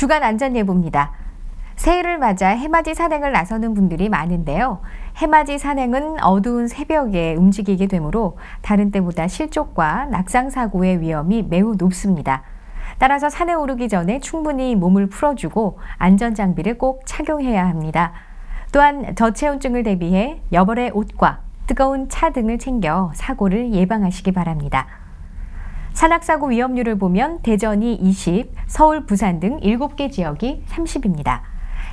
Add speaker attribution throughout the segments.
Speaker 1: 주간 안전 예보입니다. 새해를 맞아 해맞이 산행을 나서는 분들이 많은데요. 해맞이 산행은 어두운 새벽에 움직이게 되므로 다른 때보다 실족과 낙상 사고의 위험이 매우 높습니다. 따라서 산에 오르기 전에 충분히 몸을 풀어주고 안전 장비를 꼭 착용해야 합니다. 또한 저체온증을 대비해 여벌의 옷과 뜨거운 차 등을 챙겨 사고를 예방하시기 바랍니다. 산악사고 위험률을 보면 대전이 20, 서울, 부산 등 7개 지역이 30입니다.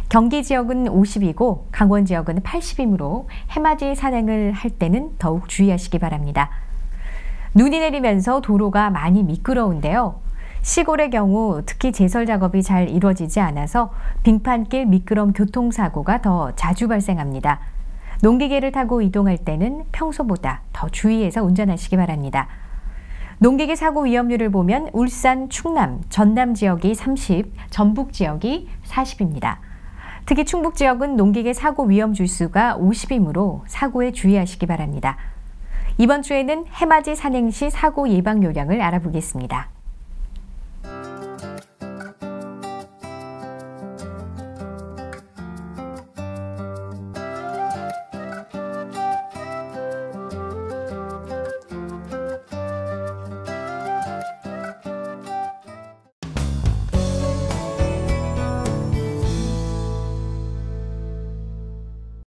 Speaker 1: 경기 지역은 50이고 강원 지역은 80이므로 해맞이 산행을 할 때는 더욱 주의하시기 바랍니다. 눈이 내리면서 도로가 많이 미끄러운데요. 시골의 경우 특히 제설 작업이 잘 이루어지지 않아서 빙판길 미끄럼 교통사고가 더 자주 발생합니다. 농기계를 타고 이동할 때는 평소보다 더 주의해서 운전하시기 바랍니다. 농기계 사고 위험률을 보면 울산, 충남, 전남 지역이 30, 전북 지역이 40입니다. 특히 충북 지역은 농기계 사고 위험 주수가 50이므로 사고에 주의하시기 바랍니다. 이번 주에는 해맞이 산행 시 사고 예방 요령을 알아보겠습니다.